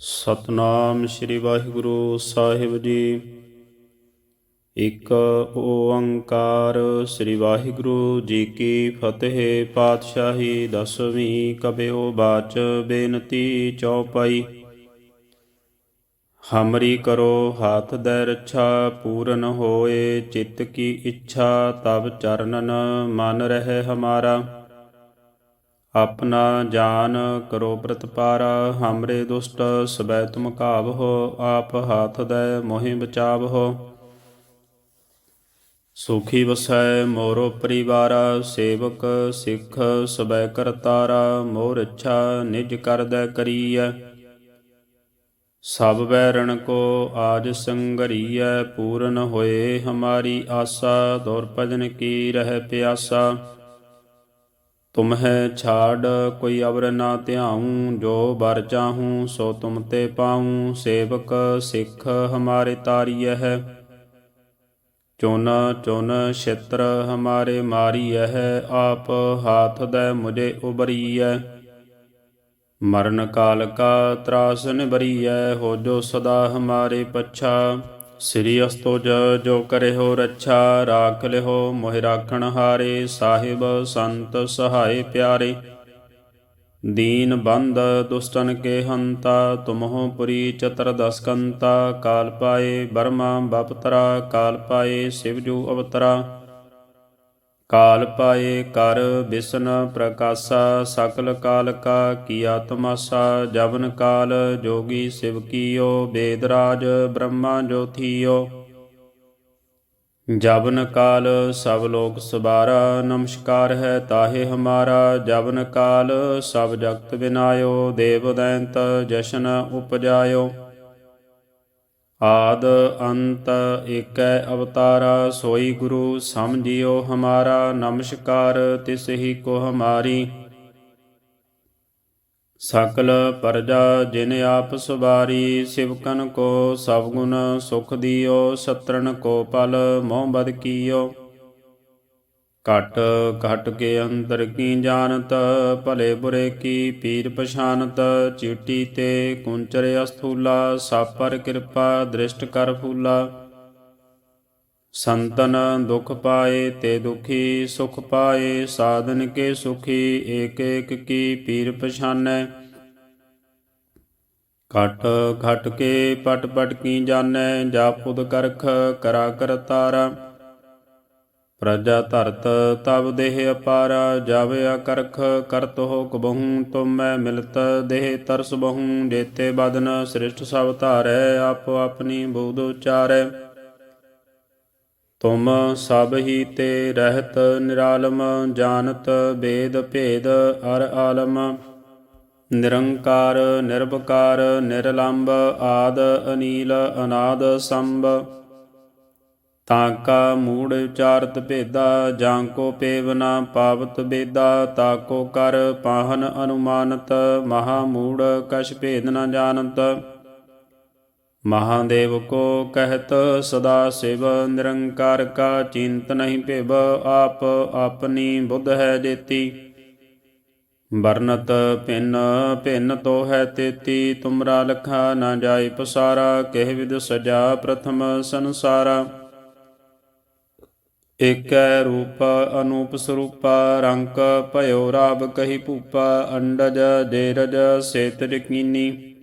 ਸਤਨਾਮ ਸ੍ਰੀ ਵਾਹਿਗੁਰੂ ਸਾਹਿਬ ਜੀ। ਇੱਕ ਓੰਕਾਰ ਸ੍ਰੀ ਵਾਹਿਗੁਰੂ ਜੀ ਕੀ ਫਤਿਹ ਪਾਤਸ਼ਾਹੀ, ਦਸਵੀਂ ਕਬਿਓ ਬਾਚ ਬੇਨਤੀ ਚਉਪਈ ਹਮਰੀ ਕਰੋ ਹਾਥ ਦੇ ਰੱਛਾ, ਪੂਰਨ ਹੋਏ ਚਿੱਤ ਕੀ ਇੱਛਾ ਤਬ ਚਰਨਨ ਮਨ ਰਹੇ ਹਮਾਰਾ। ਆਪਣਾ ਜਾਨ ਕਰੋ ਪ੍ਰਤਪਾਰਾ, ਹਮਰੇ ਦੁਸ਼ਟ ਸਬੈ ਤੁਮ ਕਾਵਹੋ ਆਪ ਹਾਥ ਦੈ ਮੋਹਿ ਬਚਾਵਹੋ। ਸੁਖੀ ਵਸੈ ਮੋਰੋ ਪਰਿਵਾਰਾ, ਸੇਵਕ ਸਿੱਖ ਸਬੈ ਕਰਤਾਰਾ, ਮੋਰ ਇੱਛਾ ਨਿਜ ਕਰਦੈ ਕਰੀਐ। ਸਭ ਬੈਰਣ ਕੋ ਆਜ ਸੰਗਰੀਐ, ਪੂਰਨ ਹੋਏ ਹਮਾਰੀ ਆਸਾ ਦੌਰ ਭਜਨ ਕੀ ਰਹਿ ਪਿਆਸਾ। ਤੁਮਹਿ ਛਾੜ, ਕੋਈ ਅਵਰ ਨਾ ਧਿਆਉ, ਜੋ ਬਰ ਚਾਹੂੰ, ਸੋ ਤੁਮ ਤੇ ਪਾਉ। ਸੇਵਕ ਸਿੱਖ ਹਮਾਰੇ ਤਾਰੀਐ। ਹੈ ਚੁਨ ਚੁਨ ਛਿਤਰ ਹਮਾਰੇ ਮਾਰੀਐ। ਹੈ ਆਪ ਹਾਥ ਦੇ ਮੁਝੇ ਉਬਰੀਐ ਮਰਨ ਕਾਲ ਕਾ ਤਰਾਸ ਨਿਬਰੀਐ ਹੋ ਜੋ ਸਦਾ ਹਮਾਰੇ ਪੱਛਾ। ਸ੍ਰੀ ਅਸਤੁਜ ਜੋ ਕਰੇ ਰੱਛਾ, ਰਾਖ ਲਿਓ ਮੋਹਿ ਰਾਖਣ ਹਾਰੇ, ਸਾਹਿਬ ਸੰਤ ਸਹਾਏ ਪਿਆਰੇ। ਦੀਨ ਬੰਦ ਦੁਸ਼ਟਨ ਕੇ ਹੰਤਾ ਤੁਮਹੁ ਪੁਰੀ ਚਤਰ ਦਸਕੰਤਾ, ਕਾਲ ਪਾਏ ਬਰਮਾ ਬਪਤਰਾ, ਕਾਲ ਪਾਏ ਸਿਵਜੂ ਅਵਤਰਾ। ਕਾਲ ਪਾਏ ਕਰ ਬਿਸ਼ਨ ਪ੍ਰਕਾਸ਼ਾ, ਸਕਲ ਕਾਲ ਕਾ ਕੀਆ ਤਮਾਸਾ ਜਵਨ ਕਾਲ ਜੋਗੀ ਸਿਵ ਕੀਓ ਬੇਦਰਾਜ ਬ੍ਰਹਮਾ ਜੋਥੀਓ। ਜਵਨ ਕਾਲ ਸਭ ਲੋਕ ਸਬਾਰਾ, ਨਮਸਕਾਰ ਹੈ ਤਾਹੇ ਹਮਾਰਾ। ਜਵਨ ਕਾਲ ਸਭ ਜਗਤ ਬਿਨਾਇਓ, ਦੇਵ ਦੈਂਤ ਜਸ਼ਨ ਉਪਜਾਇਓ। ਆਦ ਅੰਤ ਏਕੈ ਅਵਤਾਰਾ ਸੋਈ ਗੁਰੂ, ਸਮਝਿਓ ਹਮਾਰਾ, ਨਮਸਕਾਰ ਤਿਸ ਹੀ ਕੋ ਹਮਾਰੀ। ਸਕਲ ਪਰਜਾ ਜਿਨ ਆਪ ਸੁਬਾਰੀ ਸਿਵਕਨ ਕੋ ਸਭ ਗੁਣ ਸੁਖ ਦਿਓ ਸਤਰਨ ਕੋ ਪਲ ਮੋਹ ਬਦ ਕੀਓ। ਘਟ ਘਟ ਕੇ ਅੰਦਰ ਕੀ ਜਾਣਤ? ਭਲੇ ਬੁਰੇ ਕੀ ਪੀਰ ਪਛਾਨਤ? ਚੀਟੀ ਤੇ ਕੁੰਚਰ ਅਸਥੂਲਾ, ਸਾਪਰ ਕਿਰਪਾ ਦ੍ਰਿਸ਼ਟ ਕਰ ਫੂਲਾ। ਸੰਤਨ ਦੁਖ ਪਾਏ ਤੇ ਦੁਖੀ, ਸੁਖ ਪਾਏ, ਸਾਧਨ ਕੇ ਸੁਖੀ ਏਕ ਏਕ ਕੀ ਪੀਰ ਪਛਾਨੈ? ਘਟ ਘਟ ਕੇ ਪਟ ਪਟ ਕੀ ਜਾਣੈ? ਜਾਪੁਦ ਕਰਖ ਕਰਾ ਕਰਤਾਰਾ ਪ੍ਰਜਾ ਧਰਤ ਤਬ ਦੇਹ ਅਪਾਰਾ ਜਾਵਿਆ ਕਰਖ ਕਰਤ ਹੋ ਕਬਹੂ ਤੁਮੈ ਮਿਲਤ, ਦੇਹ ਤਰਸ ਬਹੂ, ਜੇਤੇ ਬਦਨ ਸ੍ਰਿਸ਼ਟ ਸਭ ਧਾਰੈ, ਆਪੋ ਆਪਣੀ ਬੂਧ ਉਚਾਰੈ। ਤੁਮ ਸਭ ਹੀ ਤੇ ਰਹਿਤ ਨਿਰਾਲਮ, ਜਾਣਤ ਵੇਦ ਭੇਦ ਅਰ ਆਲਮ। ਨਿਰੰਕਾਰ, ਨਿਰਭਕਾਰ ਨਿਰਲੰਭ ਆਦ, ਅਨੀਲ, ਅਨਾਦ, ਸੰਭ। ਤਾਂ ਕਾ ਮੂੜ ਵਿਚਾਰਤ ਭੇਦਾ, ਜਾਂ ਕੋ ਪੇਵਨਾ ਪਾਵਤ ਬੇਦਾ, ਤਾ ਕੋ ਕਰ ਪਾਹਨ ਅਨੁਮਾਨਤ, ਮਹਾ ਮੂੜ ਕਛ ਭੇਦ ਨ ਜਾਣਤ। ਮਹਾਦੇਵ ਕੋ ਕਹਿਤ, ਸਦਾ ਸਿਵ ਨਿਰੰਕਾਰ ਕਾ ਚਿੰਤ ਨਹੀਂ ਭਿਵ, ਆਪ ਆਪਣੀ ਬੁੱਧ ਹੈ ਜੇਤੀ। ਵਰਨਤ ਭਿੰਨ ਭਿੰਨ ਤੋ ਹੈ ਤੇਤੀ, ਤੁਮਰਾ ਲਖਾ ਨਾ ਜਾਏ ਪਸਾਰਾ, ਕਹਿ ਵਿਦ ਸਜਾ ਪ੍ਰਥਮ ਸੰਸਾਰਾ। ਏਕੈ ਰੂਪ ਅਨੂਪ ਸਰੂਪਾ ਰੰਕ ਭਇਓ ਰਾਬ ਕਹੀ ਭੂਪ, ਅੰਡਜ ਜੇਰਜ ਸੇਤ ਰਕੀਨੀ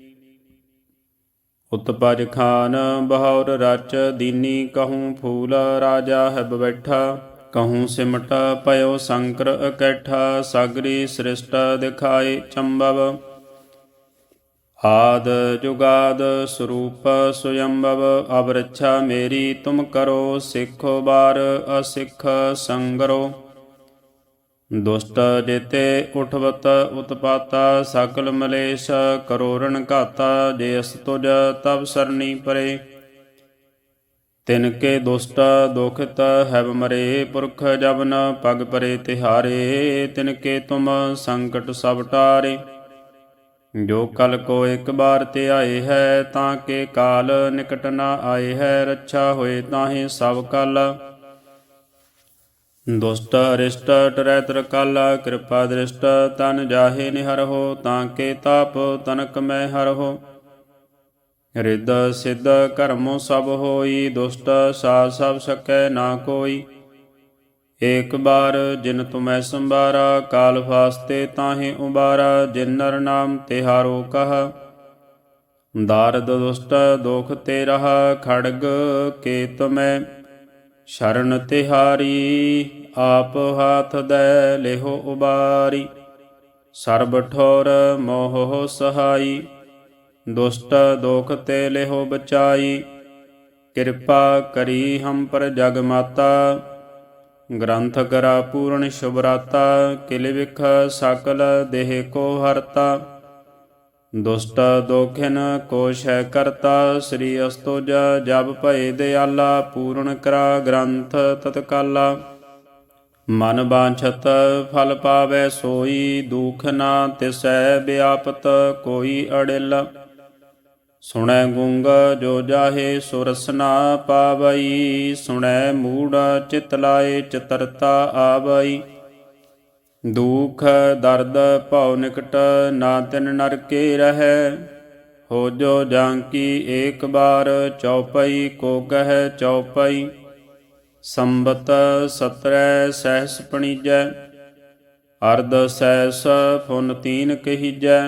ਉਤਪਜ ਖਾਨ ਬਹੌਰ ਰਚ ਦੀਨੀ, ਕਹੂੰ ਫੂਲ ਰਾਜਾ ਹੈ ਬੈਠਾ। ਕਹੂੰ ਸਿਮਟ ਪਇਓ ਸੰਕਰ ਇਕੱਠਾ, ਸਾਗਰੀ ਸ੍ਰਿਸ਼ਟ ਦਿਖਾਏ ਚੰਬਵ। ਆਦ ਜੁਗਾਦ ਸਰੂਪ ਸੁਯੰਭਵ ਅਬ ਮੇਰੀ ਤੁਮ ਕਰੋ, ਸਿੱਖੋ ਬਾਰ ਅਸਿੱਖ ਸੰਗਰੋ। ਦੁਸ਼ਟ ਜੇਤੇ ਉਠਵਤ ਉਤਪਾਤਾ ਸਕਲ ਮਲੇਸ਼ ਕਰੋਰਣ ਘਾਤਾ, ਜੇ ਅਸ ਤੁਜ ਤਬ ਸਰਣੀ ਪਰੇ। ਤਿਨ ਕੇ ਦੁਸ਼ਟ ਦੁਖਤ ਹੈਵ ਮਰੇ, ਪੁਰਖ ਜਬਨ ਪਗ ਪਰੇ ਤਿਹਾਰੇ, ਤਿਨ ਕੇ ਤੁਮ ਸੰਕਟ ਸਭ ਟਾਰੇ। ਜੋ ਕਲ ਕੋ ਇੱਕ ਬਾਰ ਤੇ ਆਏ ਹੈ, ਤਾਂ ਕੇ ਕਾਲ ਨਿਕਟ ਨਾ ਆਏ ਹੈ, ਰੱਛਾ ਹੋਏ ਤਾਹੇ ਸਭ ਕਲ। ਦੁਸ਼ਟ ਅਰਿਸ਼ਟ ਟਰੈ ਤਰ ਕਾਲਾ, ਕਿਰਪਾ ਦ੍ਰਿਸ਼ਟ ਤਨ ਜਾਹੇ ਨਿਹਰ ਹੋ, ਤਾਂ ਕੇ ਤਾਪ ਤਨਕ ਮੈਂ ਹਰ ਹੋ। ਰਿੱਧ ਸਿੱਧ ਕਰਮੋ ਸਭ ਹੋਈ, ਦੁਸ਼ਟ ਸਾਧ ਸਭ ਸਕੈ ਨਾ ਕੋਈ। ਏਕ ਬਾਰ ਜਿਨ ਤੁਮੈ ਸੰਬਾਰਾ ਕਾਲ ਫਾਸਤੇ ਤਾਹੇ ਉਬਾਰਾ, ਜਿਨ ਨਰ ਨਾਮ ਤਿਹਾਰੋ ਕਹਾ। ਦਾਰਦ ਦੁਸ਼ਟ ਦੋਖ ਤੇ ਰਹਾ, ਖੜਗ ਕੇ ਤੁਮੈ। ਸ਼ਰਨ ਤਿਹਾਰੀ, ਆਪ ਹਾਥ ਦੈ ਲਿਹੋ ਉਬਾਰੀ। ਸਰਬ ਠੋਰ ਮੋਹ ਸਹਾਈ, ਦੁਸ਼ਟ ਦੋਖ ਤੇ ਲਿਹੋ ਬਚਾਈ। ਕਿਰਪਾ ਕਰੀ ਹਮ ਪਰ ਜਗ ਮਾਤਾ ਗ੍ਰੰਥ ਕਰਾ ਪੂਰਨ ਸ਼ੁਭਰਾਤਾ, ਕਿਲ ਵਿਖ ਸਕਲ ਦੇਹ ਕੋ ਹਰਤਾ। ਦੁਸ਼ਟ ਦੋਖਿਨ ਕੋਸ਼ ਹੈ ਕਰਤਾ, ਸ੍ਰੀ ਅਸਤੁਜ ਜਬ ਭਏ ਦਿਆਲਾ, ਪੂਰਨ ਕਰਾ ਗ੍ਰੰਥ ਤਤਕਾਲਾ। ਮਨ ਬਾਛਤ ਫਲ ਪਾਵੇ ਸੋਈ, ਦੁਖ ਨਾ ਤਿਸੈ ਵਿਆਪਤ ਕੋਈ ਅੜਿਲ। ਸੁਣੈ ਗੁੰਗ ਜੋ ਜਾਹੇ ਸੁਰਸਨਾ ਪਾਵਈ, ਸੁਣੈ ਮੂੜ ਚਿਤ ਲਾਏ ਚਤਰਤਾ ਆਵਈ। ਦੁਖ ਦਰਦ ਭਉ ਨਿਕਟ ਨਾ ਤਿਨ ਨਰਕੇ ਰਹੈ, ਹੋ ਜੋ ਜਾਂਕੀ ਏਕ ਬਾਰ ਚਉਪਈ, ਕੋ ਕਹੈ ਚਉਪਈ। ਸੰਬਤ ਸਤਰੈ ਸਹਿਸ ਪਣੀਜੈ, ਅਰਧ ਸਹਿਸ ਫੁਨ ਤੀਨ ਕਹੀਜੈ।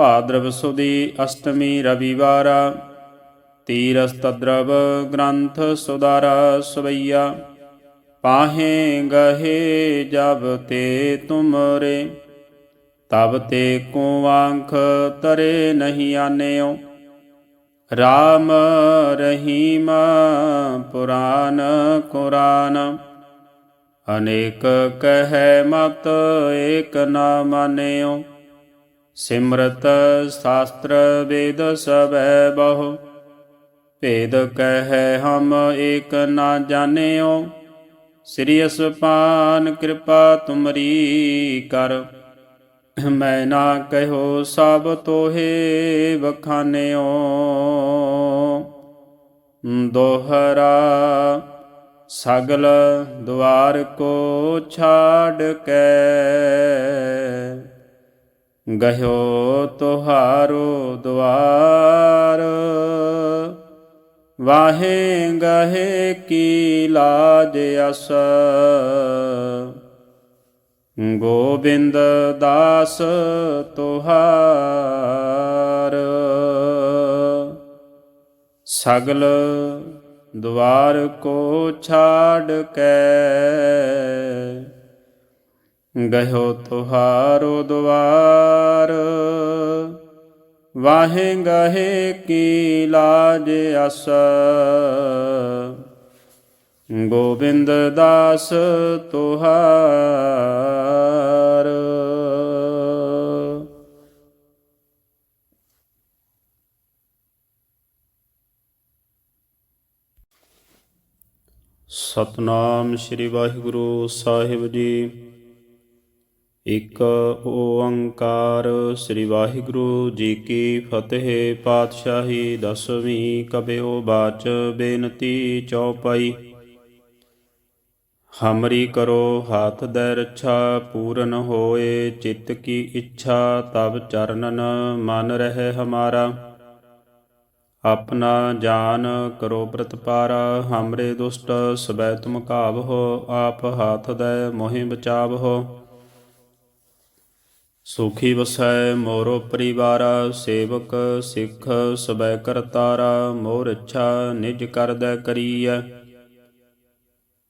ਭਾਦਰਵ ਸੁਦੀ ਅਸ਼ਟਮੀ ਰਵਿਵਾਰਾ ਤੀਰਸ ਤਦਰਵ ਗ੍ਰੰਥ ਸੁਦਾਰਾ ਸਵਈਆ, ਪਾਹੇ ਗਹੇ ਜਬ ਤੇ ਤੁਮਰੇ, ਤਬ ਤੇ ਕੋ ਆਂਖ ਤਰੇ ਨਹੀਂ ਆਨਿਓ। ਰਾਮ ਰਹੀਮ ਪੁਰਾਨ ਕੁਰਾਨ, ਅਨੇਕ ਕਹੈ ਮਤ ਏਕ ਨਾ ਮਾਨਿਓ। ਸਿਮਰਤ ਸ਼ਾਸਤਰ ਵੇਦ ਸਭੈ ਬਹੁ, ਭੇਦ ਕਹਿ ਹਮ ਏਕ ਨਾ ਜਾਣਿਓ, ਸ੍ਰੀ ਅਸਪਾਨ ਕਿਰਪਾ ਤੁਮਰੀ ਕਰ। ਮੈਂ ਨਾ ਕਹਿਓ ਸਭ ਤੋਹੇ ਵਖਾਨਿਓ, ਦੋਹਰਾ ਸਗਲ ਦੁਆਰ ਕੋ ਛਾੜ ਕੇ। ਗਹਿਓ ਤੁਹਾਰੋ ਦਵਾਰ। ਵਾਹੇ ਗਹੇ ਕੀ ਲਾਜ ਅਸ। ਗੋਬਿੰਦ ਦਾਸ ਤੁਹਾਰ। ਸਗਲ ਦੁਆਰ ਕੋ ਛਾੜ ਕੇ। ਗਹਿਓ ਤੁਹਾਰੋ ਦਵਾਰ। ਵਾਹੇ ਗਹੇ ਕੀ ਲਾਜ ਅਸ ਗੋਬਿੰਦ ਦਾਸ ਤੁਹਾਰ। ਸਤਨਾਮ ਸ੍ਰੀ ਵਾਹਿਗੁਰੂ ਸਾਹਿਬ ਜੀ। ਇਕ ਓੰਕਾਰ, ਸ੍ਰੀ ਵਾਹਿਗੁਰੂ ਜੀ ਕੀ ਫਤਿਹ। ਪਾਤਸ਼ਾਹੀ ਦਸਵੀਂ ਕਬਿਓ ਬਾਚ, ਬੇਨਤੀ ਚਉਪਈ ਹਮਰੀ ਕਰੋ ਹਾਥ ਦੇ ਰੱਛਾ, ਪੂਰਨ ਹੋਏ ਚਿੱਤ ਕੀ ਇੱਛਾ ਤਬ ਚਰਨਨ ਮਨ ਰਹਿ ਹਮਾਰਾ। ਆਪਣਾ ਜਾਨ ਕਰੋ ਪ੍ਰਤਪਾਰਾ, ਹਮਰੇ ਦੁਸ਼ਟ ਸਬੈ ਤੁਮ ਕਾਵਹੋ ਆਪ ਹਾਥ ਦੇ ਮੋਹਿ ਬਚਾਵਹੋ ਸੁਖੀ ਵਸੈ ਮੋਰੋ ਪਰਿਵਾਰਾ, ਸੇਵਕ ਸਿੱਖ ਸਬੈ ਕਰਤਾਰਾ, ਮੋਰ ਇੱਛਾ ਨਿਜ ਕਰਦੈ ਕਰੀਐ।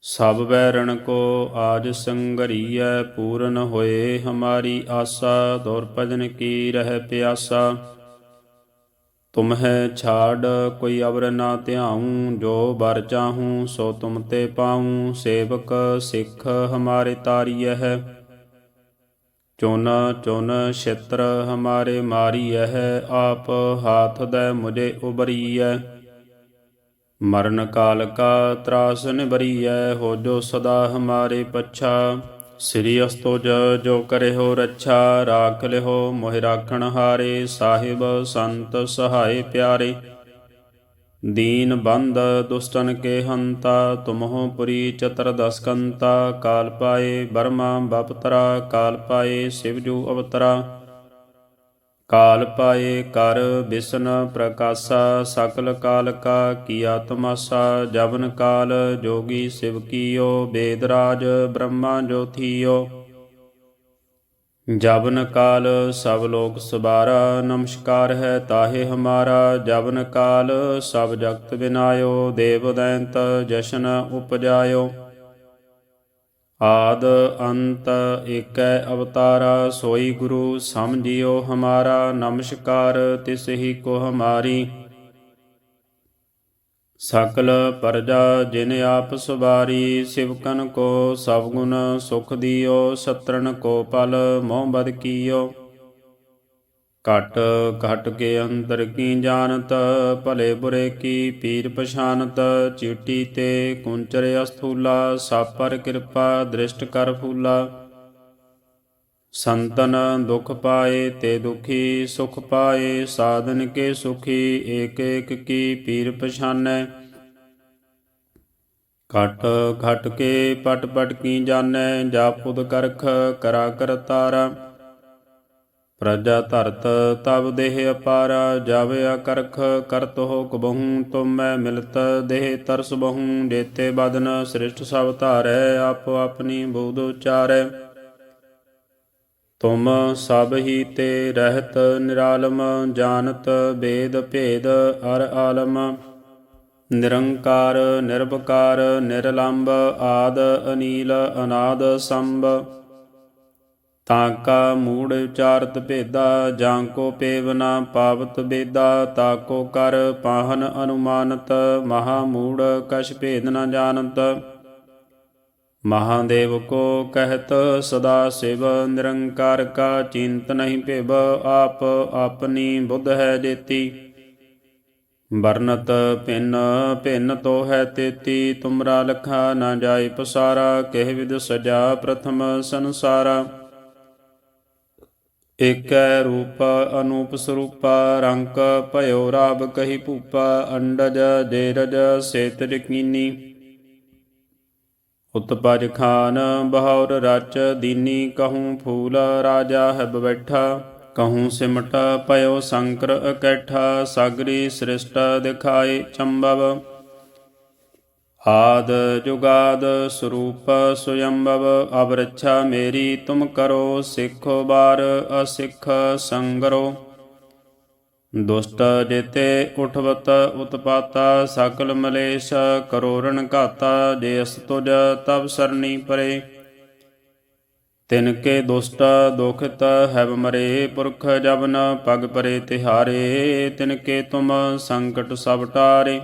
ਸਭ ਬੈਰਣ ਕੋ ਆਜ ਸੰਗਰੀਐ, ਪੂਰਨ ਹੋਏ ਹਮਾਰੀ ਆਸਾ ਦੌਰ ਭਜਨ ਕੀ ਰਹਿ ਪਿਆਸਾ। ਤੁਮਹਿ ਛਾੜ ਕੋਈ ਅਵਰ ਨਾ ਧਿਆਉ, ਜੋ ਵਰ ਚਾਹੂੰ ਸੋ ਤੁਮ ਤੇ ਪਾਉ, ਸੇਵਕ ਸਿੱਖ ਹਮਾਰੇ ਤਾਰੀਐ ਹੈ। ਚੁਨ ਚੁਨ ਛਿਤਰ ਹਮਾਰੇ ਮਾਰੀ ਹੈ ਆਪ ਹਾਥ ਦੇ ਮੁਝੇ ਉਬਰੀਐ ਮਰਨ ਕਾਲ ਕਾ ਤਰਾਸ ਨਿਬਰੀਐ ਹੋ ਜੋ ਸਦਾ ਹਮਾਰੇ ਪੱਛਾ। ਸ੍ਰੀ ਅਸਤੋਜ ਜੋ ਕਰੇ ਹੋ ਰੱਛਾ, ਰਾਖ ਲਿਓ ਮੋਹਿ ਰਾਖਣ ਹਾਰੇ, ਸਾਹਿਬ ਸੰਤ ਸਹਾਏ ਪਿਆਰੇ। ਦੀਨ ਬੰਦ ਦੁਸ਼ਟਨ ਕੇ ਹੰਤਾ, ਤੁਮਹੁ ਪੁਰੀ ਚਤਰ ਦਸਕੰਤਾ, ਕਾਲ ਪਾਏ ਬਰਮਾ ਬਪਤਰਾ, ਕਾਲ ਪਾਏ ਸਿਵਜੂ ਅਵਤਰਾ। ਕਾਲ ਪਾਏ ਕਰ ਬਿਸਨ ਪ੍ਰਕਾਸ਼ਾ, ਸਕਲ ਕਾਲ ਕਾ ਕੀਆ ਤਮਾਸਾ, ਜਵਨ ਕਾਲ ਜੋਗੀ ਸਿਵ ਕੀਓ, ਬੇਦ ਰਾਜ ਬ੍ਰਹਮਾ ਜੋਥੀਓ। ਜਬਨ ਕਾਲ ਸਭ ਲੋਕ ਸਬਾਰਾ, ਨਮਸਕਾਰ ਹੈ ਤਾਹੇ ਹਮਾਰਾ। ਜਬਨ ਕਾਲ ਸਭ ਜਗਤ ਬਿਨਾਇਓ, ਦੇਵ ਦੈਂਤ ਜਸ਼ਨ ਉਪਜਾਇਓ। ਆਦ ਅੰਤ ਏਕੈ ਅਵਤਾਰਾ, ਸੋਈ ਗੁਰੂ ਸਮਝਿਓ ਹਮਾਰਾ। ਨਮਸਕਾਰ ਤਿਸ ਹੀ ਕੋ ਹਮਾਰੀ। ਸਕਲ ਪਰਜਾ ਜਿਨ ਆਪ ਸੁਬਾਰੀ ਸਿਵਕਨ ਕੋ ਸਭ ਗੁਣ ਸੁਖ ਦਿਓ ਸਤਰਨ ਕੋ ਪਲ ਮੋਹ ਬਦ ਕੀਓ। ਘਟ ਘਟ ਕੇ ਅੰਦਰ ਕੀ ਜਾਣਤ, ਭਲੇ ਬੁਰੇ ਕੀ ਪੀਰ ਪਛਾਨਤ, ਚੀਟੀ ਤੇ ਕੁੰਚਰ ਅਸਥੂਲਾ, ਸਾਪਰ ਕਿਰਪਾ ਦ੍ਰਿਸ਼ਟ ਕਰ ਫੂਲਾ। ਸੰਤਨ ਦੁਖ ਪਾਏ ਤੇ ਦੁਖੀ, ਸੁਖ ਪਾਏ, ਸਾਧਨ ਕੇ ਸੁਖੀ ਏਕ ਏਕ ਕੀ ਪੀਰ ਪਛਾਨੈ। ਘਟ ਘਟ ਕੇ ਪਟ ਪਟ ਕੀ ਜਾਣੈ ਜਾਪੁਦ ਕਰਖ ਕਰਾ ਤਾਰਾ। ਪ੍ਰਜਾ ਧਰਤ ਤਬ ਦੇਹ ਅਪਾਰਾ, ਜਾਵੇ ਅਕਰਖ ਕਰਤ ਹੋ ਕਬਹੂ ਮੈਂ ਮਿਲਤ ਦੇਹ ਤਰਸ ਬਹੂ। ਜੇਤੇ ਬਦਨ ਸ੍ਰਿਸ਼ਟ ਸਭ ਧਾਰੈ ਆਪੋ ਆਪਣੀ ਬੋਧ ਉਚਾਰੈ। ਤੁਮ ਸਭ ਹੀ ਤੇ ਰਹਿਤ ਨਿਰਾਲਮ, ਜਾਣਤ ਵੇਦ ਭੇਦ ਅਰ ਆਲਮ। ਨਿਰੰਕਾਰ ਨਿਰਭਕਾਰ ਨਿਰਲੰਭ ਆਦ, ਅਨੀਲ, ਅਨਾਦ, ਸੰਭ। ਤਾਕਾ ਮੂੜ ਉਚਾਰਤ ਭੇਦਾ, ਜਾਂ ਕੋ ਪੇਵਨਾ ਪਾਵਤ ਬੇਦਾ ਤਾਕੋ ਕਰ ਪਾਹਨ ਅਨੁਮਾਨਤ। ਮਹਾ ਮੂੜ ਕਛ ਭੇਦ ਨ ਜਾਣਤ। ਮਹਾਦੇਵ ਕੋ ਕਹਿਤ ਸਦਾ ਸਿਵ ਨਿਰੰਕਾਰ ਕਾ ਚਿੰਤ ਨਹੀਂ ਭਿਵ, ਆਪ ਆਪਣੀ ਬੁੱਧ ਹੈ ਜੇਤੀ। ਵਰਨਤ ਭਿੰਨ ਭਿੰਨ ਤੋ ਹੈ ਤੇਤੀ, ਤੁਮਰਾ ਲਖਾ ਨਾ ਜਾਏ ਪਸਾਰਾ, ਕਹਿ ਵਿਦ ਸਜਾ ਪ੍ਰਥਮ ਸੰਸਾਰਾ। ਏਕੈ ਰੂਪ ਅਨੂਪ ਸਰੂਪਾ, ਰੰਕ ਭਇਓ ਰਾਬ ਕਹੀ ਭੂਪਾ, ਅੰਡਜ ਜੇਰਜ ਸੇਤ ਰਕੀਨੀ ਉਤਪਜ ਖਾਨ ਬਹੌਰ ਰਚ ਦੀਨੀ ਕਹੂੰ ਫੂਲ ਰਾਜਾ ਹੈ ਬੈਠਾ, ਕਹੂੰ ਸਿਮਟ ਭਇਓ ਸੰਕਰ ਇਕੱਠਾ, ਸਾਗਰੀ ਸ੍ਰਿਸ਼ਟ ਦਿਖਾਏ ਚੰਬਵ। ਆਦ ਜੁਗਾਦ ਸਰੂਪ ਸੁਯੰਭਵ ਅਵਰਛਾ ਮੇਰੀ ਤੁਮ ਕਰੋ, ਸਿੱਖੋ ਬਾਰ ਅਸਿੱਖ ਸੰਗਰੋ। ਦੁਸ਼ਟ ਜੇਤੇ ਉਠਵਤ ਉਤਪਾਤਾ, ਸਕਲ ਮਲੇਸ਼ ਕਰੋੜਨ ਘਾਤਾ, ਜੇ ਅਸ ਤੁਜ ਤਬ ਸਰਣੀ ਪਰੇ। ਤਿਨ ਕੇ ਦੁਸ਼ਟ ਦੁਖਿਤ ਹੈਵ ਮਰੇ, ਪੁਰਖ ਜਬਨ ਪਗ ਪਰੇ ਤਿਹਾਰੇ। ਤਿਨ ਕੇ ਤੁਮ ਸੰਕਟ ਸਭ ਟਾਰੇ।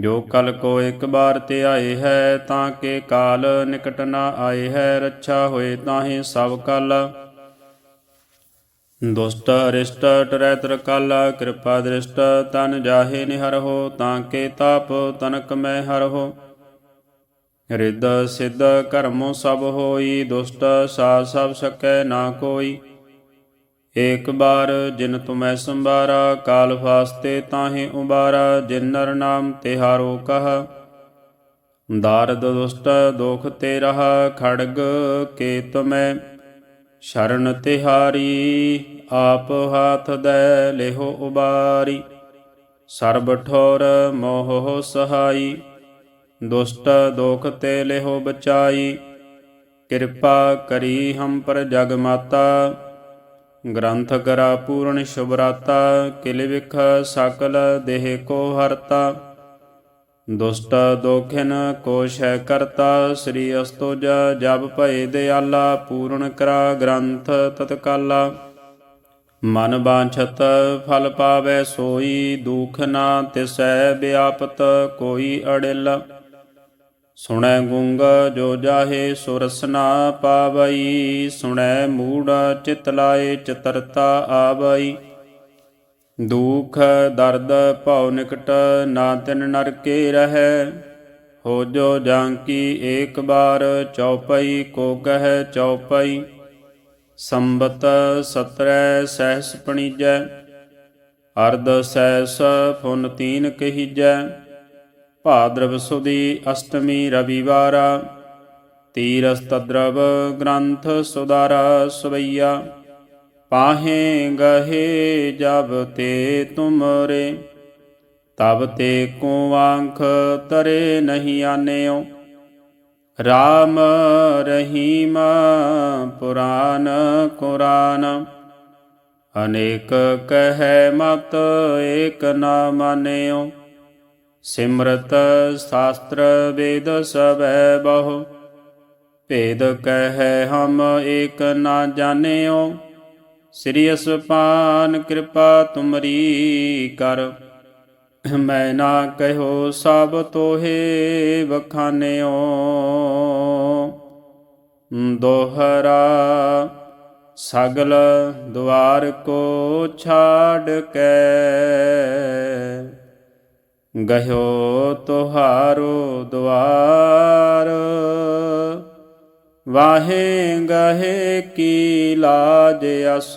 ਜੋ ਕਲ ਕੋ ਇੱਕ ਬਾਰ ਤੇ ਆਏ ਹੈ, ਤਾਂ ਕੇ ਕਾਲ ਨਿਕਟ ਨਾ ਆਏ ਹੈ। ਰੱਛਾ ਹੋਏ ਤਾਹੇ ਸਭ ਕਲ। ਦੁਸ਼ਟ ਅਰਿਸ਼ਟ ਟਰੈ ਤਰ ਕਲ ਕਿਰਪਾ ਦ੍ਰਿਸ਼ਟ, ਤਨ ਜਾਹੇ ਨਿਹਰਹੁ ਤਾਂ ਕੇ ਤਾਪ ਤਨਕ ਮੈਂ ਹਰਹੁ ਰਿੱਧ ਸਿੱਧ ਕਰਮੋ ਸਭ ਹੋਈ, ਦੁਸ਼ਟ ਸਾ ਸਭ ਸਕੈ ਨਾ ਕੋਈ। ਏਕ ਬਾਰ ਜਿਨ ਤੁਮੈ ਸੰਭਾਰਾ, ਕਾਲ ਫਾਸਤੇ ਤਾਹੇ ਉਬਾਰਾ, ਜਿਨ ਨਰ ਨਾਮ ਤਿਹਾਰੋ ਕਹ। ਦਾਰਦ ਦੁਸ਼ਟ ਦੋਖ ਤੇ ਰਹਾ ਖੜਗ ਕੇ ਤੁਮੈ ਸ਼ਰਨ ਤਿਹਾਰੀ। ਆਪ ਹਾਥ ਦੈ ਲਿਹੋ ਉਬਾਰੀ। ਸਰਬ ਠੋਰ ਮੋਹ ਸਹਾਈ। ਦੁਸ਼ਟ ਦੋਖ ਤੇ ਲਿਹੋ ਬਚਾਈ। ਕਿਰਪਾ ਕਰੀ ਹਮ ਪਰ ਜਗ ਮਾਤਾ। ਗ੍ਰੰਥ ਕਰਾ ਪੂਰਨ ਸ਼ੁਭਰਾਤਾ। ਕਿਲ ਵਿਖ ਸਕਲ ਦੇਹ ਕੋ ਹਰਤਾ। ਦੁਸ਼ਟ ਦੋਖਿਨ ਕੋਸ਼ ਹੈ ਕਰਤਾ। ਸ੍ਰੀ ਅਸਤੁਜ ਜਬ ਭਏ ਦਿਆਲਾ। ਪੂਰਨ ਕਰਾ ਗ੍ਰੰਥ ਤਤਕਾਲਾ। ਮਨ ਬਾਂਛਤ ਫਲ ਪਾਵੇ ਸੋਈ, ਦੁਖ ਨਾ ਤਿਸੈ ਵਿਆਪਤ ਕੋਈ ਅੜਿਲ। ਸੁਣੈ ਗੁੰਗ ਜੋ ਜਾਹੇ ਸੁਰਸਨਾ ਪਾਵਈ, ਸੁਣੈ ਮੂੜ ਚਿਤ ਲਾਏ ਚਤਰਤਾ ਆਵਈ। ਦੁਖ ਦਰਦ ਭਉ ਨਿਕਟ ਨਾ ਤਿਨ ਨਰਕੇ ਰਹੈ, ਹੋ ਜੋ ਜਾਂਕੀ ਏਕ ਬਾਰ ਚਉਪਈ, ਕੋ ਕਹੈ ਚੌਪਈ ਸੰਬਤ ਸਤਰੈ ਸਹਿਸ ਪਣੀਜੈ, ਅਰਧ ਸਹਿਸ ਫੁਨ ਤੀਨ ਕਹੀਜੈ। ਭਾਦਰਵ ਸੁਦੀ ਅਸ਼ਟਮੀ ਰਵਿਵਾਰਾ, ਤੀਰਸ ਤਦਰਵ ਗ੍ਰੰਥ ਸੁਦਾਰਾ ਸਵਈਆ। ਪਾਹੇ ਗਹੇ ਜਬ ਤੇ ਤੁਮਰੇ, ਤਬ ਤੇ ਕੋ ਆਂਖ ਤਰੇ ਨਹੀਂ ਆਨਿਓ। ਰਾਮ ਰਹੀਮ ਪੁਰਾਨ ਕੁਰਾਨ। ਅਨੇਕ ਕਹੈ ਮਤ ਏਕ ਨਾ ਮਾਨਿਓ। ਸਿਮਰਤ ਸ਼ਾਸਤਰ ਵੇਦ ਸਭੈ ਬਹੁ। ਭੇਦ ਕਹਿ ਹਮ ਏਕ ਨਾ ਜਾਣਿਓ। ਸ੍ਰੀ ਅਸਪਾਨ ਕਿਰਪਾ ਤੁਮਰੀ ਕਰ। ਮੈਂ ਨਾ ਕਹਿਓ ਸਭ ਤੋਹੇ ਵਖਾਨਿਓ। ਦੋਹਰਾ ਸਗਲ ਦੁਆਰ ਕੋ ਛਾੜ ਕੇ। ਗਹਿਓ ਤੁਹਾਰੋ ਦੁਆਰ ਵਾਹੇ ਗਹੇ ਕੀ ਲਾਜ ਅਸ।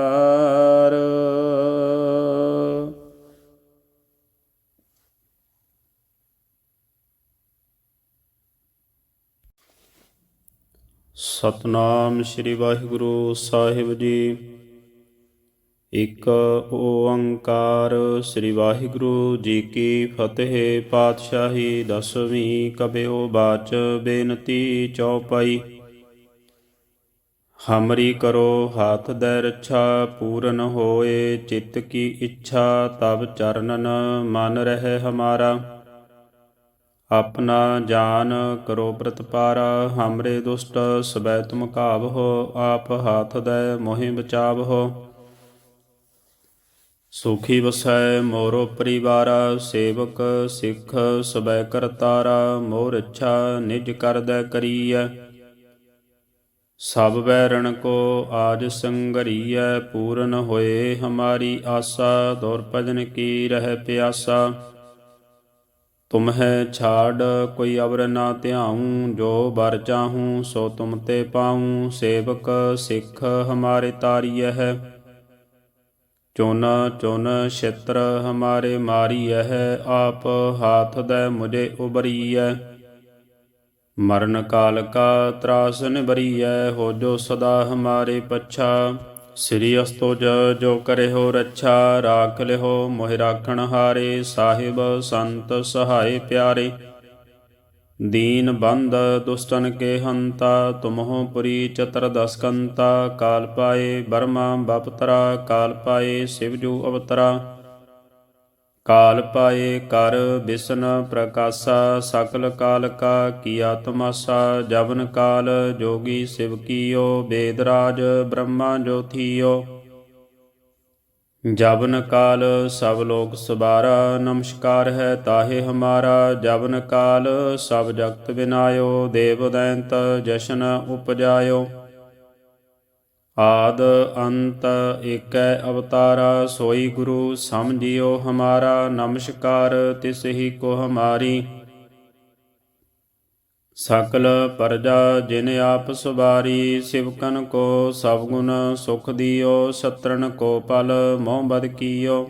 ਸਤਨਾਮ ਸ੍ਰੀ ਵਾਹਿਗੁਰੂ ਸਾਹਿਬ ਜੀ। ਇਕ ਓੰਕਾਰ ਸ੍ਰੀ ਵਾਹਿਗੁਰੂ ਜੀ ਕੀ ਫਤਿਹ ਪਾਤਸ਼ਾਹੀ, ਦਸਵੀਂ ਕਬਿਓ ਬਾਚ ਬੇਨਤੀ ਚਉਪਈ ਹਮਰੀ ਕਰੋ ਹਾਥ ਦੇ ਰੱਛਾ, ਪੂਰਨ ਹੋਏ ਚਿੱਤ ਕੀ ਇੱਛਾ ਤਬ ਚਰਨਨ ਮਨ ਰਹਿ ਹਮਾਰਾ। ਆਪਣਾ ਜਾਨ ਕਰੋ ਪ੍ਰਤਪਾਰਾ, ਹਮਰੇ ਦੁਸ਼ਟ, ਸਬੈ ਤੁਮ ਕਾਵਹੋ ਆਪ ਹਾਥ ਦੈ ਮੋਹਿ ਬਚਾਵਹੋ। ਸੁਖੀ ਵਸੈ ਮੋਰੋ ਪਰਿਵਾਰਾ, ਸੇਵਕ ਸਿੱਖ ਸਬੈ ਕਰਤਾਰਾ, ਮੋਰ ਇੱਛਾ ਨਿਜ ਕਰਦੈ ਕਰੀਐ। ਸਭ ਬੈਰਣ ਕੋ ਆਜ ਸੰਗਰੀਐ, ਪੂਰਨ ਹੋਏ ਹਮਾਰੀ ਆਸਾ, ਦੌਰ ਭਜਨ ਕੀ ਰਹਿ ਪਿਆਸਾ। ਤੁਮਹਿ ਛਾੜ ਕੋਈ ਅਵਰ ਨਾ ਧਿਆਉ, ਜੋ ਬਰ ਚਾਹੂੰ ਸੋ ਤੁਮ ਤੇ ਪਾਉ, ਸੇਵਕ ਸਿੱਖ ਹਮਾਰੇ ਤਾਰੀਐ। ਹੈ ਚੁਨ ਚੁਨ ਛਿਤਰ ਹਮਾਰੇ ਮਾਰੀਐ ਹੈ ਆਪ ਹਾਥ ਦੇ ਮੁਝੇ ਉਬਰੀਐ ਮਰਨ ਕਾਲ ਕਾ ਤਰਾਸ ਨਿਬਰੀਐ ਹੋ ਜੋ ਸਦਾ ਹਮਾਰੇ ਪੱਛਾ। ਸ੍ਰੀ ਅਸਤੋਜ ਜੋ ਕਰੇ ਰੱਛਾ, ਰਾਖ ਲਿਓ ਮੋਹਿ ਰਾਖਣ ਹਾਰੇ, ਸਾਹਿਬ ਸੰਤ ਸਹਾਈ ਪਿਆਰੇ। ਦੀਨ ਬੰਦ ਦੁਸ਼ਟਨ ਕੇ ਹੰਤਾ, ਤੁਮਹੁ ਪੁਰੀ ਚਤਰ ਦਸਕੰਤਾ, ਕਾਲ ਪਾਏ ਬਰਮਾ ਬਪਤਰਾ, ਕਾਲ ਪਾਏ ਸਿਵਜੂ ਅਵਤਰਾ। ਕਾਲ ਪਾਏ ਕਰ ਬਿਸ਼ਨ ਪ੍ਰਕਾਸ਼ਾ, ਸਕਲ ਕਾਲ ਕਾ ਕੀਆ ਤਮਾਸਾ ਜਵਨ ਕਾਲ ਜੋਗੀ ਸਿਵ ਕੀਓ ਬੇਦਰਾਜ ਬ੍ਰਹਮਾ ਜੋਥੀਓ। ਜਵਨ ਕਾਲ ਸਭ ਲੋਕ ਸਬਾਰਾ, ਨਮਸਕਾਰ ਹੈ ਤਾਹੇ ਹਮਾਰਾ। ਜਵਨ ਕਾਲ ਸਭ ਜਗਤ ਵਿਨਾਇਓ ਦੇਵ ਦੈਂਤ ਜਸ਼ਨ ਉਪਜਾਇਓ। ਆਦ ਅੰਤ ਏਕੈ ਅਵਤਾਰਾ ਸੋਈ ਗੁਰੂ, ਸਮਝਿਓ ਹਮਾਰਾ, ਨਮਸਕਾਰ ਤਿਸ ਹੀ ਕੋ ਹਮਾਰੀ। ਸਕਲ ਪਰਜਾ ਜਿਨ ਆਪ ਸੁਬਾਰੀ ਸਿਵਕਨ ਕੋ ਸਭ ਗੁਣ ਸੁਖ ਦਿਓ ਸਤਰਨ ਕੋ ਪਲ ਮੋਹ ਬਦ ਕੀਓ।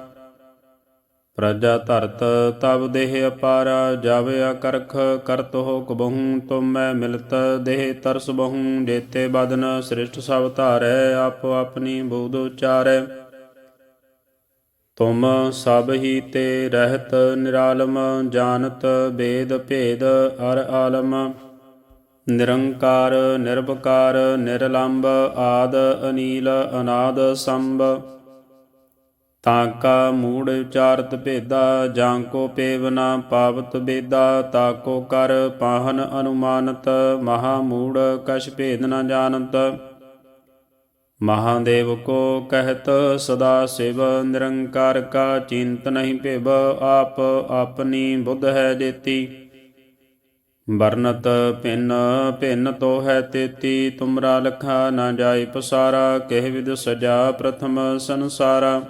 ਪ੍ਰਜਾ ਧਰਤ ਤਬ ਦੇਹ ਅਪਾਰਾ, ਜਾਵੇ ਕਰਖ ਕਰਤ ਹੋ ਕਬਹੂ ਤੁਮੈ ਮਿਲਤ, ਦੇਹ ਤਰਸ ਬਹੂ, ਜੇਤੇ ਬਦਨ ਸ੍ਰਿਸ਼ਟ ਸਭ ਧਾਰੈ, ਆਪੋ ਆਪਣੀ ਬੂਧ ਉਚਾਰੈ। ਤੁਮ ਸਭ ਹੀ ਤੇ ਰਹਿਤ ਨਿਰਾਲਮ, ਜਾਣਤ ਬੇਦ ਭੇਦ ਅਰ ਆਲਮ। ਨਿਰੰਕਾਰ ਨਿਰਭਕਾਰ ਨਿਰਲੰਭ ਆਦ, ਅਨੀਲ, ਅਨਾਦ ਸੰਭ ਤਾਂ ਕਾ ਮੂੜ ਵਿਚਾਰਤ ਭੇਦਾ, ਜਾਂ ਕੋ ਪੇਵਨਾ ਪਾਵਤ ਬੇਦਾ, ਤਾ ਕੋ ਕਰ ਪਾਹਨ ਅਨੁਮਾਨਤ, ਮਹਾ ਮੂੜ ਕਛ ਭੇਦ ਨ ਜਾਣਤ। ਮਹਾਦੇਵ ਕੋ ਕਹਿਤ, ਸਦਾ ਸਿਵ ਨਿਰੰਕਾਰ ਕਾ ਚਿੰਤ ਨਹੀਂ ਭਿਵ, ਆਪ ਆਪਣੀ ਬੁੱਧ ਹੈ ਜੇਤੀ। ਵਰਨਤ ਭਿੰਨ ਭਿੰਨ ਤੋ ਹੈ ਤੇਤੀ, ਤੁਮਰਾ ਲਖਾ ਨਾ ਜਾਏ ਪਸਾਰਾ, ਕਹਿ ਵਿਦ ਸਜਾ ਪ੍ਰਥਮ ਸੰਸਾਰਾ।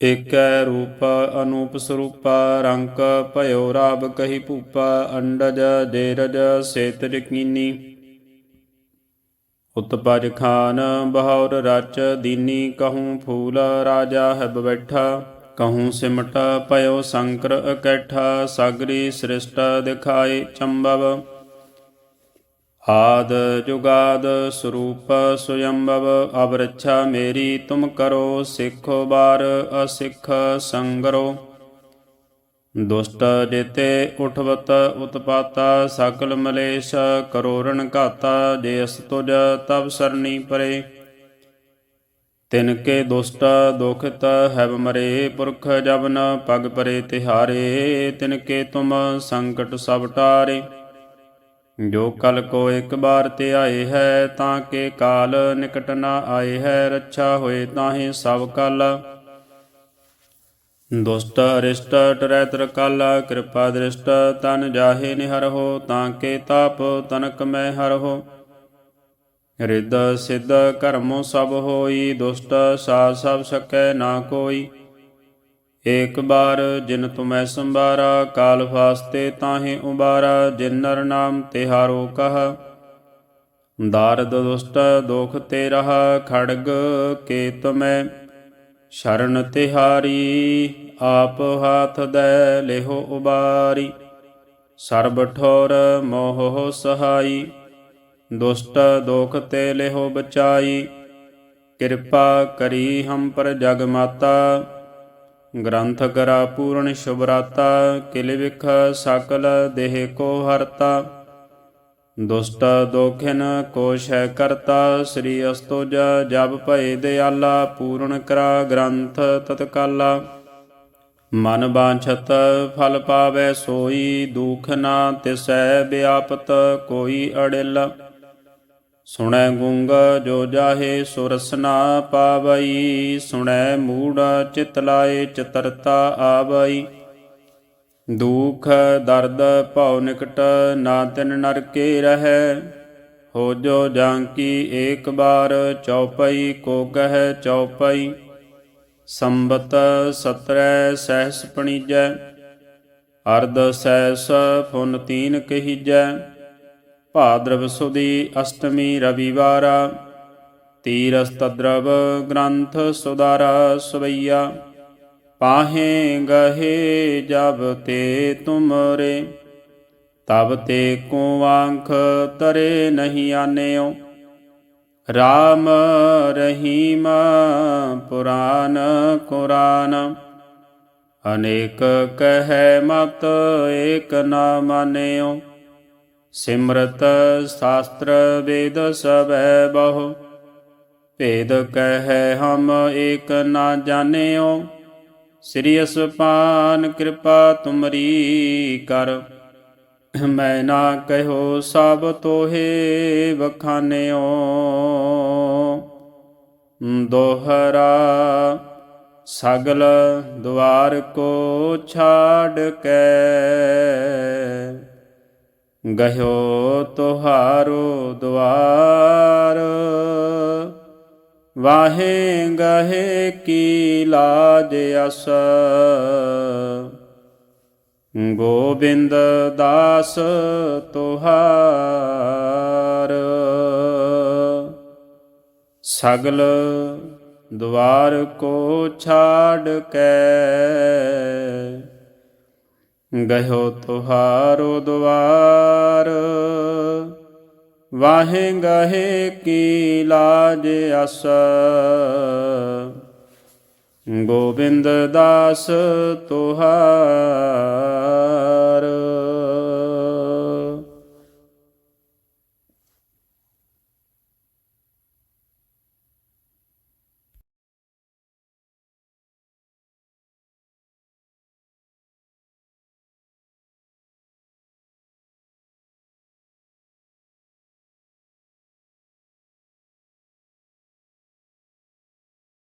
ਏਕੈ ਰੂਪ ਅਨੂਪ ਸਰੂਪਾ ਰੰਕ ਭਇਓ ਰਾਬ ਕਹੀ ਭੂਪਾ, ਅੰਡਜ ਜੇਰਜ ਸੇਤ ਜਕੀਨੀ ਉਤਪਜ ਖਾਨ ਬਹੌਰ ਰਚ ਦੀਨੀ, ਕਹੂੰ ਫੂਲ ਰਾਜਾ ਹੈ ਬੈਠਾ। ਕਹੂੰ ਸਿਮਟ ਪਇਓ ਸੰਕਰ ਇਕੱਠਾ, ਸਾਗਰੀ ਸ੍ਰਿਸ਼ਟ ਦਿਖਾਈ ਚੰਬਵ। ਆਦ ਜੁਗਾਦ ਸਰੂਪ ਸੁਯੰਭਵ ਅਬ ਮੇਰੀ ਤੁਮ ਕਰੋ ਸਿੱਖੋ ਬਾਰ ਅਸਿੱਖ ਸੰਗਰੋ। ਦੁਸ਼ਟ ਜੇਤੇ ਉਠਵਤ ਉਤਪਾਤਾ ਸਕਲ ਮਲੇਸ਼ ਕਰੋੜਨ ਘਾਤਾ ਜੇ ਅਸ ਤੁਜ ਤਬ ਸਰਣੀ ਪਰੇ। ਤਿਨ ਕੇ ਦੁਸ਼ਟ ਦੁਖਤ ਹੈਵ ਮਰੇ ਪੁਰਖ ਜਬਨ ਪਗ ਪਰੇ ਤਿਹਾਰੇ, ਤਿਨ ਕੇ ਤੁਮ ਸੰਕਟ ਸਭ ਟਾਰੇ। ਜੋ ਕਲ ਕੋ ਇੱਕ ਬਾਰ ਤੇ ਆਏ ਹੈ, ਤਾਂ ਕੇ ਕਾਲ ਨਿਕਟ ਨਾ ਆਏ ਹੈ, ਰੱਛਾ ਹੋਏ ਤਾਹੇ ਸਭ ਕਲ। ਦੁਸ਼ਟ ਅਰਿਸ਼ਟ ਟਰੈਤਰ ਤਰ ਕਿਰਪਾ ਦ੍ਰਿਸ਼ਟ ਤਨ ਜਾਹੇ ਨਿਹਰਹੁ ਤਾਂ ਕੇ ਤਾਪ ਤਨਕ ਮੈਂ ਹਰਹੁ ਰਿੱਧ ਸਿੱਧ ਕਰਮੋ ਸਭ ਹੋਈ, ਦੁਸ਼ਟ ਸਾਧ ਸਭ ਸਕੈ ਨਾ ਕੋਈ। ਏਕ ਬਾਰ ਜਿਨ ਤੁਮੈ ਸੰਬਾਰਾ ਕਾਲ ਫਾਸਤੇ ਤਾਹੇ ਉਬਾਰਾ, ਜਿਨ ਨਰ ਨਾਮ ਤਿਹਾਰੋ ਕਹ। ਦਾਰਦ ਦੁਸ਼ਟ ਦੋਖ ਤੇ ਰਹਾ ਖੜਗ ਕੇ ਤੁਮੈ ਸ਼ਰਨ ਤਿਹਾਰੀ, ਆਪ ਹਾਥ ਦੈ ਲਿਹੋ ਉਬਾਰੀ। ਸਰਬ ਠੋਰ ਮੋਹ ਸਹਾਈ, ਦੁਸ਼ਟ ਦੋਖ ਤੇ ਲਿਹੋ ਬਚਾਈ। ਕਿਰਪਾ ਕਰੀ ਹਮ ਪਰ ਜਗ ਮਾਤਾ ਗ੍ਰੰਥ ਕਰਾ ਪੂਰਨ ਸ਼ੁਭਰਾਤਾ, ਕਿਲ ਵਿਖ ਸਕਲ ਦੇਹ ਕੋ ਹਰਤਾ। ਦੁਸ਼ਟ ਦੋਖਿਨ ਕੋਸ਼ ਹੈ ਕਰਤਾ, ਸ੍ਰੀ ਅਸਤੁਜ ਜਬ ਭਏ ਦਿਆਲਾ, ਪੂਰਨ ਕਰਾ ਗ੍ਰੰਥ ਤਤਕਾਲਾ। ਮਨ ਬਾਛਤ ਫਲ ਪਾਵੇ ਸੋਈ, ਦੁਖ ਨਾ ਤਿਸੈ ਵਿਆਪਤ ਕੋਈ ਅੜਿਲ। ਸੁਣੈ ਗੁੰਗ ਜੋ ਜਾਹੇ ਸੁਰਸਨਾ ਪਾਵਈ, ਸੁਣੈ ਮੂੜ ਚਿਤ ਲਾਏ ਚਤਰਤਾ ਆਵਈ। ਦੁਖ ਦਰਦ ਭਉ ਨਿਕਟ ਨਾ ਤਿਨ ਨਰਕੇ ਰਹੈ, ਹੋ ਜੋ ਜਾਂਕੀ ਏਕ ਬਾਰ ਚਉਪਈ, ਕੋ ਕਹੈ ਚਉਪਈ। ਸੰਬਤ ਸਤਰੈ ਸਹਿਸ ਪਣੀਜੈ, ਅਰਧ ਸਹਿਸ ਫੁਨ ਤੀਨ ਕਹੀਜੈ। ਭਾਦਰਵ ਸੁਦੀ ਅਸ਼ਟਮੀ ਰਵਿਵਾਰਾ ਤੀਰਸ ਗ੍ਰੰਥ ਸੁਦਾਰਾ ਸਵਈਆ, ਪਾਹੇ ਗਹੇ ਜਬ ਤੇ ਤੁਮਰੇ, ਤਬ ਤੇ ਕੋ ਆਂਖ ਤਰੇ ਨਹੀਂ ਆਨਿਓ, ਰਾਮ ਰਹੀਮ ਪੁਰਾਨ ਕੁਰਾਨ, ਅਨੇਕ ਕਹੈ ਮਤ ਏਕ ਨਾ ਮਾਨਿਓ ਸਿਮਰਤ ਸ਼ਾਸਤਰ ਵੇਦ ਸਭੈ ਬਹੁ। ਭੇਦ ਕਹਿ ਹਮ ਏਕ ਨਾ ਜਾਣਿਓ, ਸ੍ਰੀ ਅਸਪਾਨ ਕਿਰਪਾ ਤੁਮਰੀ ਕਰ। ਮੈਂ ਨਾ ਕਹਿਓ ਸਭ ਤੋਹੇ ਵਖਾਨਿਓ ਦੋਹਰਾ ਸਗਲ ਦੁਆਰ ਕੋ ਛਾੜ ਕੇ। ਗਹਿਓ ਤੁਹਾਰੋ ਦੁਆਰ ਵਾਹੇ ਗਹੇ ਕੀ ਲਾਜ ਅਸ ਗੋਬਿੰਦ ਦਾਸ ਤੁਹਾਰ। ਸਗਲ ਦੁਆਰ ਕੋ ਛਾੜ ਕੇ। ਗਇਓ ਤੁਹਾਰੋ ਦੁਆਰ ਵਾਹੇ ਗਹੇ ਕੀ ਲਾਜ ਅਸ ਗੋਬਿੰਦ ਦਾਸ ਤੁਹਾਰ।